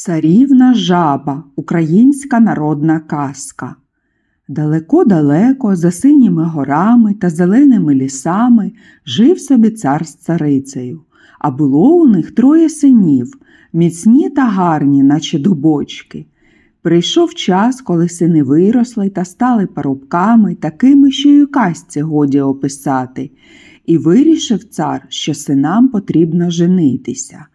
Царівна жаба українська народна казка. Далеко-далеко, за синіми горами та зеленими лісами жив собі цар з царицею, а було у них троє синів, міцні та гарні, наче дубочки. Прийшов час, коли сини виросли та стали парубками, такими, що й у казці годі описати, і вирішив цар, що синам потрібно женитися.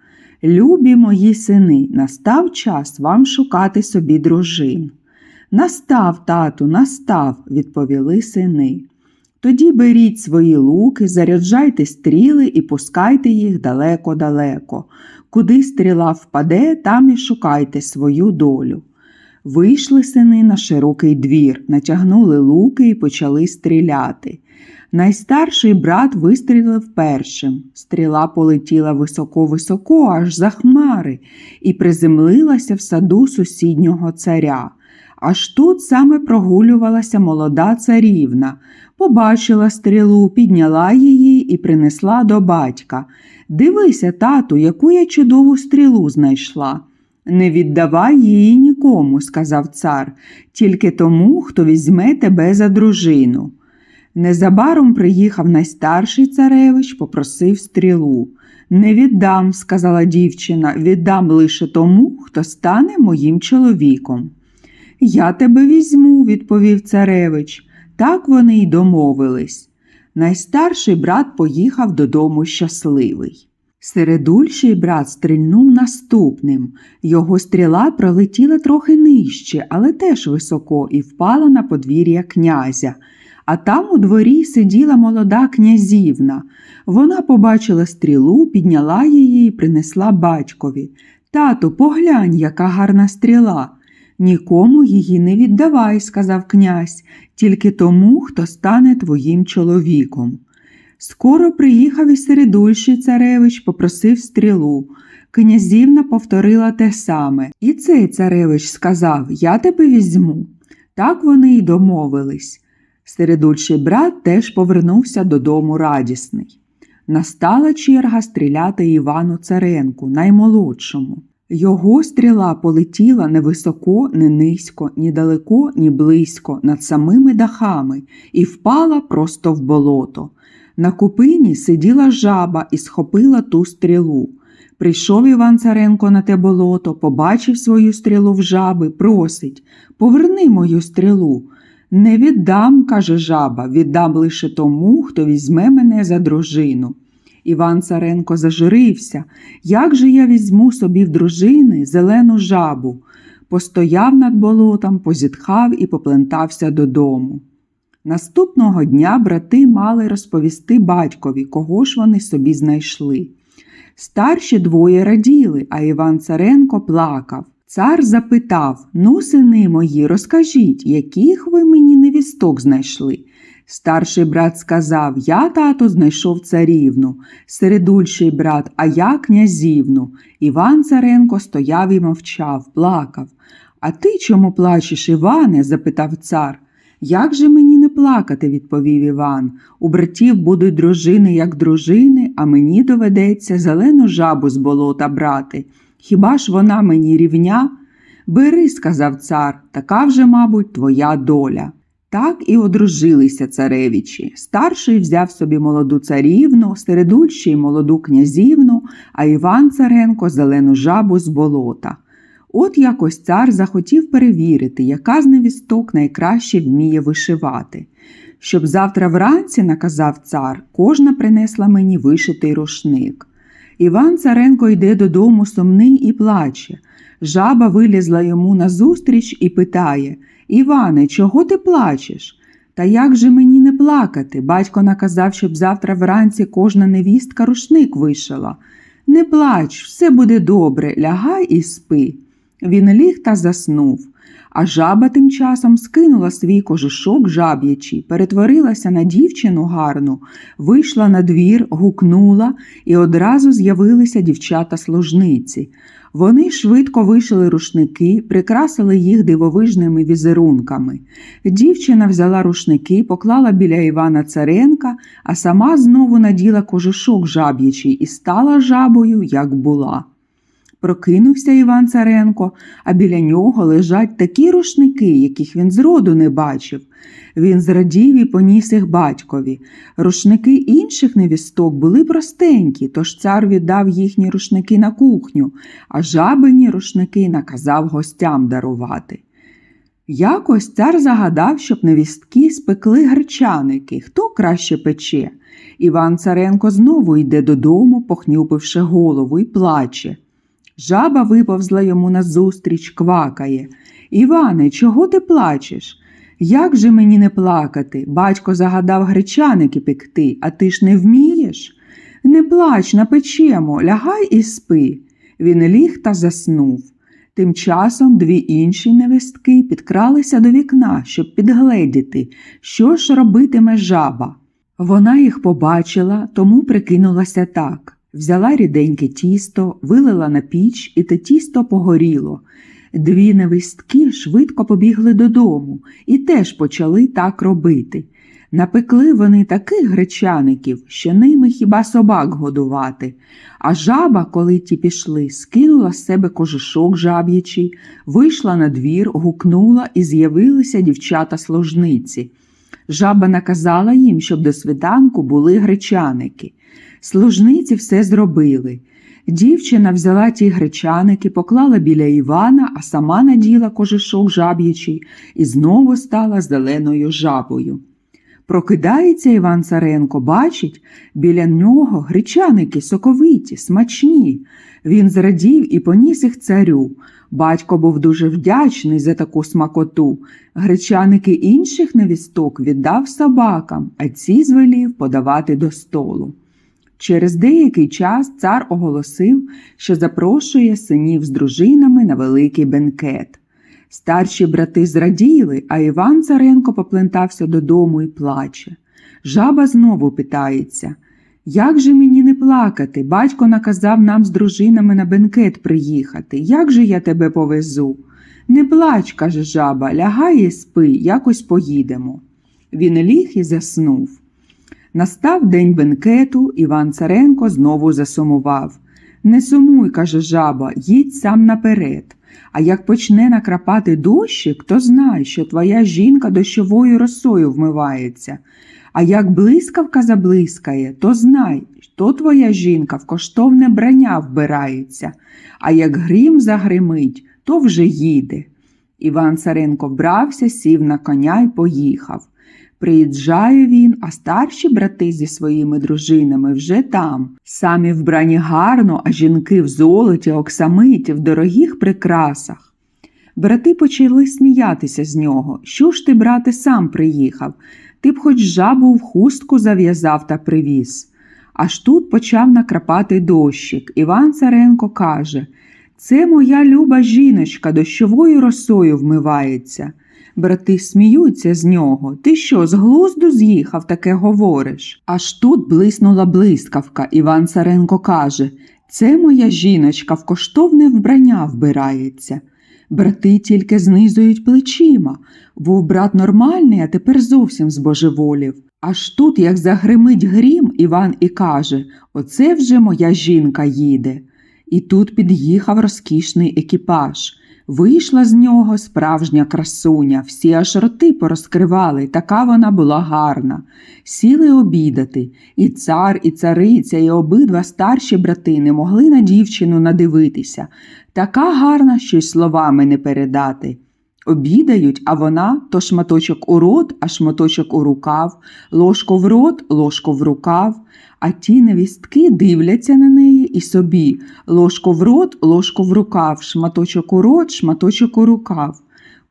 Любі мої сини, настав час вам шукати собі дружин. Настав, тату, настав, відповіли сини. Тоді беріть свої луки, заряджайте стріли і пускайте їх далеко-далеко. Куди стріла впаде, там і шукайте свою долю. Вийшли сини на широкий двір, натягнули луки і почали стріляти. Найстарший брат вистрілив першим. Стріла полетіла високо-високо, аж за хмари, і приземлилася в саду сусіднього царя. Аж тут саме прогулювалася молода царівна, побачила стрілу, підняла її і принесла до батька. Дивися, тату, яку я чудову стрілу знайшла. Не віддавай її нікому, сказав цар, тільки тому, хто візьме тебе за дружину. Незабаром приїхав найстарший царевич, попросив стрілу. Не віддам, сказала дівчина, віддам лише тому, хто стане моїм чоловіком. Я тебе візьму, відповів царевич. Так вони й домовились. Найстарший брат поїхав додому щасливий. Середульший брат стрільнув наступним. Його стріла пролетіла трохи нижче, але теж високо, і впала на подвір'я князя. А там у дворі сиділа молода князівна. Вона побачила стрілу, підняла її і принесла батькові. Тату, поглянь, яка гарна стріла. Нікому її не віддавай, сказав князь, тільки тому, хто стане твоїм чоловіком. Скоро приїхав і середульший царевич, попросив стрілу. Князівна повторила те саме, і цей царевич сказав Я тебе візьму. Так вони й домовились. Середульший брат теж повернувся додому радісний. Настала черга стріляти Івану Царенку, наймолодшому. Його стріла полетіла не високо, не низько, ні далеко, ні близько, над самими дахами і впала просто в болото. На купині сиділа жаба і схопила ту стрілу. Прийшов Іван Царенко на те болото, побачив свою стрілу в жаби, просить Поверни мою стрілу. Не віддам, каже жаба, віддам лише тому, хто візьме мене за дружину. Іван Царенко зажурився. Як же я візьму собі в дружини зелену жабу? Постояв над болотом, позітхав і поплентався додому. Наступного дня брати мали розповісти батькові, кого ж вони собі знайшли. Старші двоє раділи, а Іван Царенко плакав. Цар запитав Ну, сини мої, розкажіть, яких ви мені невісток знайшли? Старший брат сказав Я, тато, знайшов царівну, середульший брат, а я князівну. Іван Царенко стояв і мовчав, плакав. А ти чому плачеш, Іване? запитав цар. Як же мені не плакати, відповів Іван. У братів будуть дружини, як дружини, а мені доведеться зелену жабу з болота брати. Хіба ж вона мені рівня? Бери, сказав цар, така вже, мабуть, твоя доля. Так і одружилися царевичі. Старший взяв собі молоду царівну, середульший молоду князівну, а Іван Царенко зелену жабу з болота. От якось цар захотів перевірити, яка з невісток найкраще вміє вишивати. Щоб завтра вранці, наказав цар, кожна принесла мені вишитий рушник. Іван Царенко йде додому сумний і плаче. Жаба вилізла йому назустріч і питає Іване, чого ти плачеш? Та як же мені не плакати? Батько наказав, щоб завтра вранці кожна невістка рушник вишила. Не плач, все буде добре, лягай і спи. Він ліг та заснув. А жаба тим часом скинула свій кожушок жаб'ячий, перетворилася на дівчину гарну, вийшла на двір, гукнула, і одразу з'явилися дівчата-служниці. Вони швидко вишили рушники, прикрасили їх дивовижними візерунками. Дівчина взяла рушники, поклала біля Івана Царенка, а сама знову наділа кожушок жаб'ячий і стала жабою, як була. Прокинувся Іван Царенко, а біля нього лежать такі рушники, яких він зроду не бачив. Він зрадів і поніс їх батькові. Рушники інших невісток були простенькі, тож цар віддав їхні рушники на кухню, а жабині рушники наказав гостям дарувати. Якось цар загадав, щоб невістки спекли гречаники, хто краще пече. Іван Царенко знову йде додому, похнюпивши голову, і плаче. Жаба виповзла йому назустріч, квакає. Іване, чого ти плачеш? Як же мені не плакати? Батько загадав гречаники пекти, а ти ж не вмієш? Не плач, напечемо, лягай і спи. Він ліг та заснув. Тим часом дві інші невістки підкралися до вікна, щоб підгледіти, що ж робитиме жаба. Вона їх побачила, тому прикинулася так. Взяла ріденьке тісто, вилила на піч, і те тісто погоріло. Дві невістки швидко побігли додому і теж почали так робити. Напекли вони таких гречаників, що ними хіба собак годувати. А жаба, коли ті пішли, скинула з себе кожушок жаб'ячий, вийшла на двір, гукнула і з'явилися дівчата-служниці. Жаба наказала їм, щоб до світанку були гречаники. Служниці все зробили. Дівчина взяла ті гречаники, поклала біля Івана, а сама наділа кожушок жаб'ячий і знову стала зеленою жабою. Прокидається Іван Царенко, бачить, біля нього гречаники соковиті, смачні. Він зрадів і поніс їх царю. Батько був дуже вдячний за таку смакоту. Гречаники інших невісток віддав собакам, а ці звелів подавати до столу. Через деякий час цар оголосив, що запрошує синів з дружинами на великий бенкет. Старші брати зраділи, а Іван Царенко поплентався додому і плаче. Жаба знову питається Як же мені не плакати? Батько наказав нам з дружинами на бенкет приїхати. Як же я тебе повезу? Не плач, каже жаба, лягай і спи, якось поїдемо. Він ліг і заснув. Настав день бенкету, Іван Царенко знову засумував. Не сумуй, каже жаба, їдь сам наперед. А як почне накрапати дощик, то знай, що твоя жінка дощовою росою вмивається. А як блискавка заблискає, то знай, що твоя жінка в коштовне брання вбирається, а як грім загримить, то вже їде. Іван Царенко вбрався, сів на коня й поїхав. Приїжджає він, а старші брати зі своїми дружинами вже там. Самі вбрані гарно, а жінки в золоті, оксамиті, в дорогих прикрасах. Брати почали сміятися з нього. Що ж ти, брате, сам приїхав? Ти б хоч жабу в хустку зав'язав та привіз. Аж тут почав накрапати дощик. Іван Царенко каже Це моя люба жіночка дощовою росою вмивається. Брати сміються з нього. Ти що, з глузду з'їхав, таке говориш? Аж тут блиснула блискавка. Іван Царенко каже Це моя жіночка в коштовне вбрання вбирається. Брати тільки знизують плечима. Був брат нормальний, а тепер зовсім збожеволів. Аж тут, як загримить грім, Іван і каже Оце вже моя жінка їде. І тут під'їхав розкішний екіпаж. Вийшла з нього справжня красуня, всі аж роти порозкривали, така вона була гарна. Сіли обідати, і цар, і цариця, і обидва старші брати не могли на дівчину надивитися. Така гарна, що й словами не передати. Обідають, а вона то шматочок у рот, а шматочок у рукав, ложку в рот, ложку в рукав, а ті невістки дивляться на неї і собі ложку в рот, ложку в рукав, шматочок у рот, шматочок у рукав.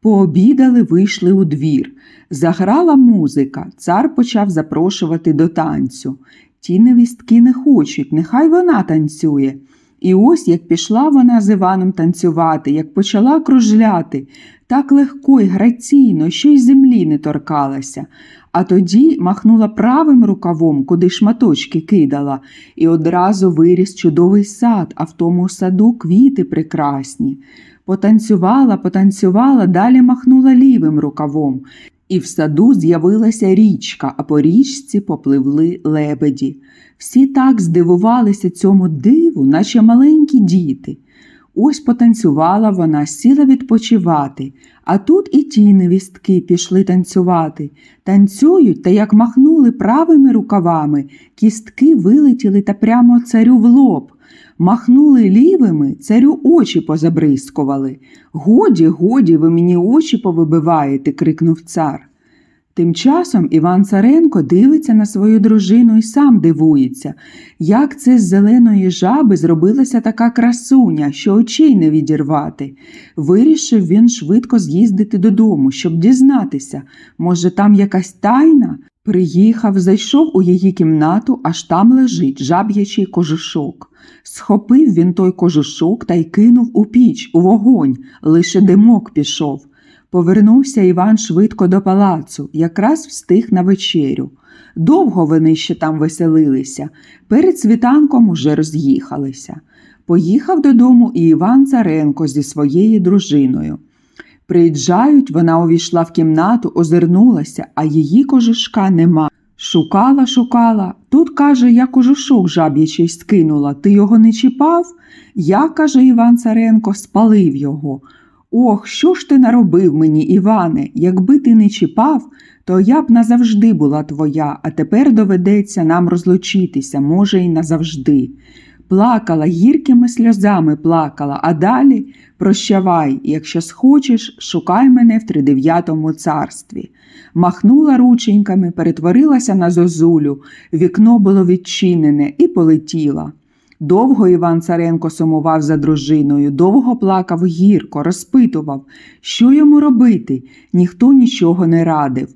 Пообідали, вийшли у двір. Заграла музика, цар почав запрошувати до танцю. Ті невістки не хочуть, нехай вона танцює. І ось як пішла вона з Іваном танцювати, як почала кружляти, так легко й граційно, що й землі не торкалася. А тоді махнула правим рукавом, куди шматочки кидала, і одразу виріс чудовий сад, а в тому саду квіти прекрасні. Потанцювала, потанцювала, далі махнула лівим рукавом. І в саду з'явилася річка, а по річці попливли лебеді. Всі так здивувалися цьому диву, наче маленькі діти. Ось потанцювала вона, сіла відпочивати, а тут і ті невістки пішли танцювати. Танцюють та як махнули правими рукавами, кістки вилетіли та прямо царю в лоб. Махнули лівими, царю очі позабризкували. Годі, годі, ви мені очі повибиваєте, крикнув цар. Тим часом Іван Царенко дивиться на свою дружину і сам дивується, як це з зеленої жаби зробилася така красуня, що очей не відірвати. Вирішив він швидко з'їздити додому, щоб дізнатися, може, там якась тайна. Приїхав, зайшов у її кімнату, аж там лежить жаб'ячий кожушок. Схопив він той кожушок та й кинув у піч, у вогонь, лише димок пішов. Повернувся Іван швидко до палацу, якраз встиг на вечерю. Довго вони ще там веселилися, перед світанком уже роз'їхалися. Поїхав додому і Іван Царенко зі своєю дружиною. Приїжджають, вона увійшла в кімнату, озирнулася, а її кожушка нема. Шукала, шукала. Тут, каже, я кожушок жаб'ячий скинула. Ти його не чіпав? Я, каже Іван Царенко, спалив його. Ох, що ж ти наробив мені, Іване? Якби ти не чіпав, то я б назавжди була твоя, а тепер доведеться нам розлучитися, може, й назавжди. Плакала, гіркими сльозами плакала, а далі прощавай, якщо схочеш, шукай мене в тридев'ятому царстві. Махнула рученьками, перетворилася на зозулю, вікно було відчинене і полетіла. Довго Іван Царенко сумував за дружиною, довго плакав гірко, розпитував, що йому робити, ніхто нічого не радив.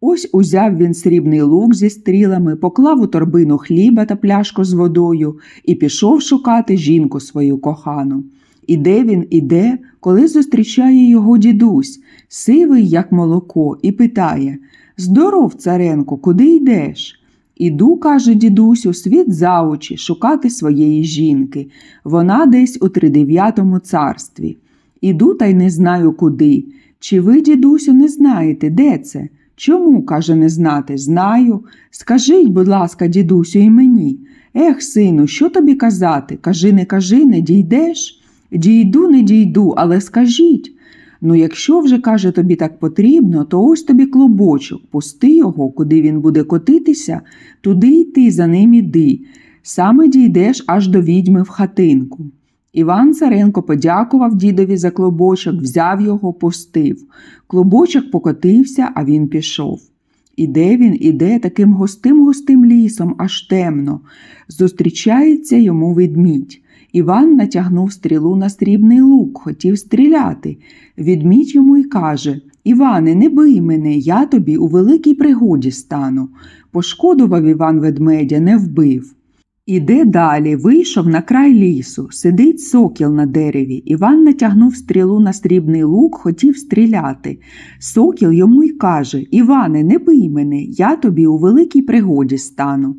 Ось узяв він срібний лук зі стрілами, поклав у торбину хліба та пляшку з водою і пішов шукати жінку свою кохану. Іде він, іде, коли зустрічає його дідусь, сивий, як молоко, і питає Здоров, царенко, куди йдеш? Іду, каже дідусь, у світ за очі шукати своєї жінки. Вона десь у тридев'ятому царстві. Іду та й не знаю куди. Чи ви, дідусю, не знаєте, де це? Чому, каже, не знати? Знаю. Скажіть, будь ласка, дідусю, і мені. Ех, сину, що тобі казати? Кажи, не кажи, не дійдеш? Дійду, не дійду, але скажіть. Ну, якщо вже, каже, тобі так потрібно, то ось тобі клубочок, пусти його, куди він буде котитися, туди й ти за ним іди. Саме дійдеш аж до відьми в хатинку. Іван Царенко подякував дідові за клубочок, взяв його, пустив. Клубочок покотився, а він пішов. Іде він, іде таким густим густим лісом, аж темно. Зустрічається йому ведмідь. Іван натягнув стрілу на срібний лук, хотів стріляти. Відмідь йому й каже Іване, не бий мене, я тобі у великій пригоді стану. Пошкодував Іван ведмедя, не вбив. Іде далі, вийшов на край лісу, сидить сокіл на дереві. Іван натягнув стрілу на срібний лук, хотів стріляти. Сокіл йому й каже Іване, не бий мене, я тобі у великій пригоді стану.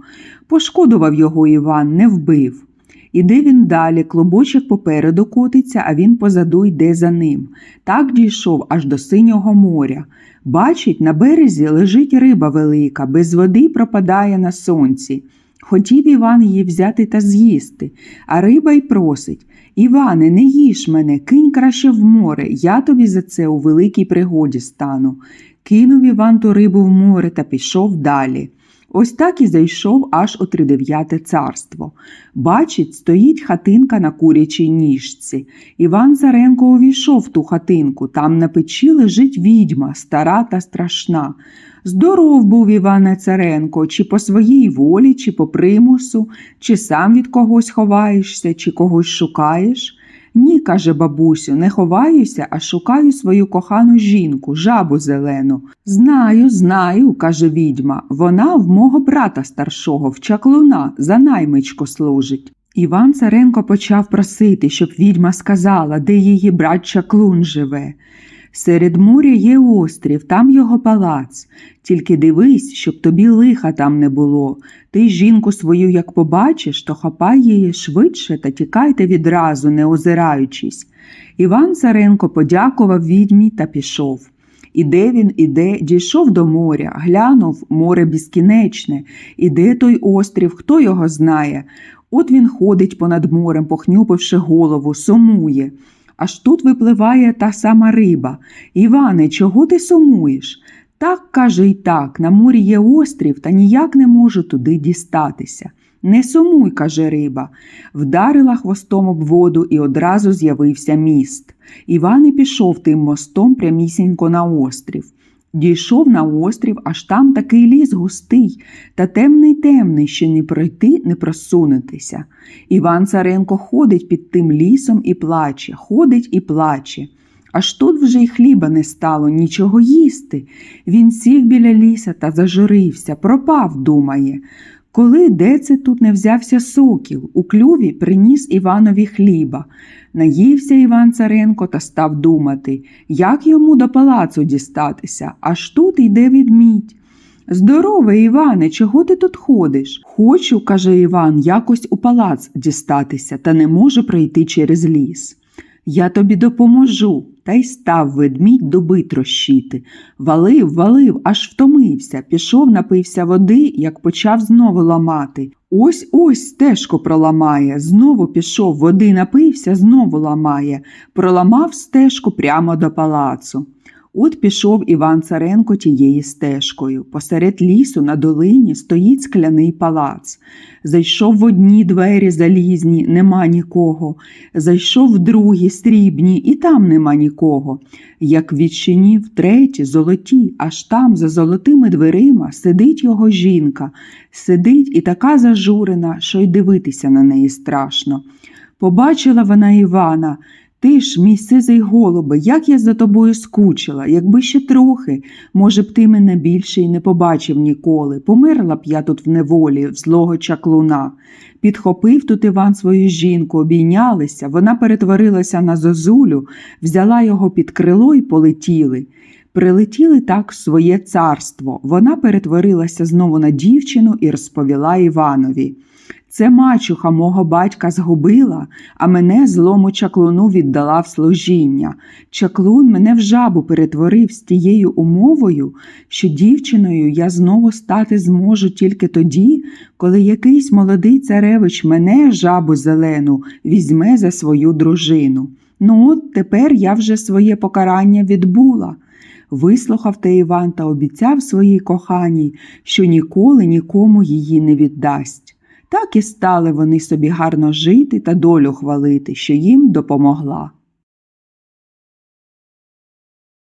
Пошкодував його Іван, не вбив. Іде він далі, клубочок попереду котиться, а він позаду йде за ним. Так дійшов аж до синього моря. Бачить, на березі лежить риба велика, без води пропадає на сонці. Хотів Іван її взяти та з'їсти, а риба й просить Іване, не їж мене, кинь краще в море, я тобі за це у великій пригоді стану. Кинув Іван ту рибу в море та пішов далі. Ось так і зайшов аж у тридев'яте царство. Бачить, стоїть хатинка на курячій ніжці. Іван Царенко увійшов в ту хатинку. Там на печі лежить відьма, стара та страшна. Здоров був Іване Царенко, чи по своїй волі, чи по примусу, чи сам від когось ховаєшся, чи когось шукаєш. Ні, каже бабусю, не ховаюся, а шукаю свою кохану жінку, жабу зелену. Знаю, знаю, каже відьма. Вона в мого брата старшого, в чаклуна, за наймичку служить. Іван Царенко почав просити, щоб відьма сказала, де її брат чаклун живе. Серед моря є острів, там його палац. Тільки дивись, щоб тобі лиха там не було. Ти жінку свою, як побачиш, то хапай її швидше та тікайте відразу, не озираючись. Іван Царенко подякував відьмі та пішов. Іде він, іде, дійшов до моря, глянув море безкінечне. Іде той острів, хто його знає. От він ходить понад морем, похнюпивши голову, сумує. Аж тут випливає та сама риба. Іване, чого ти сумуєш? Так, каже, й так, на морі є острів, та ніяк не можу туди дістатися. Не сумуй, каже риба. Вдарила хвостом об воду і одразу з'явився міст. Іван і пішов тим мостом прямісінько на острів. Дійшов на острів, аж там такий ліс густий та темний темний, що ні пройти, не просунутися. Іван Царенко ходить під тим лісом і плаче, ходить і плаче. Аж тут вже й хліба не стало, нічого їсти. Він сів біля ліса та зажурився, пропав, думає. Коли де це тут не взявся сокіл, у клюві приніс Іванові хліба. Наївся Іван Царенко та став думати, як йому до палацу дістатися, аж тут йде відмідь. Здорове, Іване, чого ти тут ходиш? Хочу, каже Іван, якось у палац дістатися, та не можу пройти через ліс. Я тобі допоможу. Та й став ведмідь дуби трощити. Валив, валив, аж втомився, пішов, напився води, як почав знову ламати. Ось ось стежку проламає. Знову пішов, води напився, знову ламає. Проламав стежку прямо до палацу. От пішов Іван Царенко тією стежкою. Посеред лісу на долині стоїть скляний палац. Зайшов в одні двері залізні, нема нікого. Зайшов в другі срібні, і там нема нікого. Як відчинів треті, золоті, аж там, за золотими дверима, сидить його жінка. Сидить і така зажурена, що й дивитися на неї страшно. Побачила вона Івана. Ти ж, мій сизий голубе, як я за тобою скучила, якби ще трохи, може б ти мене більше й не побачив ніколи. Померла б я тут в неволі, в злого чаклуна. Підхопив тут Іван свою жінку, обійнялися, вона перетворилася на зозулю, взяла його під крило і полетіли. Прилетіли так в своє царство. Вона перетворилася знову на дівчину і розповіла Іванові. Це мачуха мого батька згубила, а мене злому чаклуну віддала в служіння. Чаклун мене в жабу перетворив з тією умовою, що дівчиною я знову стати зможу тільки тоді, коли якийсь молодий царевич мене, жабу зелену, візьме за свою дружину. Ну, от тепер я вже своє покарання відбула. Вислухав те Іван та обіцяв своїй коханій, що ніколи нікому її не віддасть. Так і стали вони собі гарно жити та долю хвалити, що їм допомогла.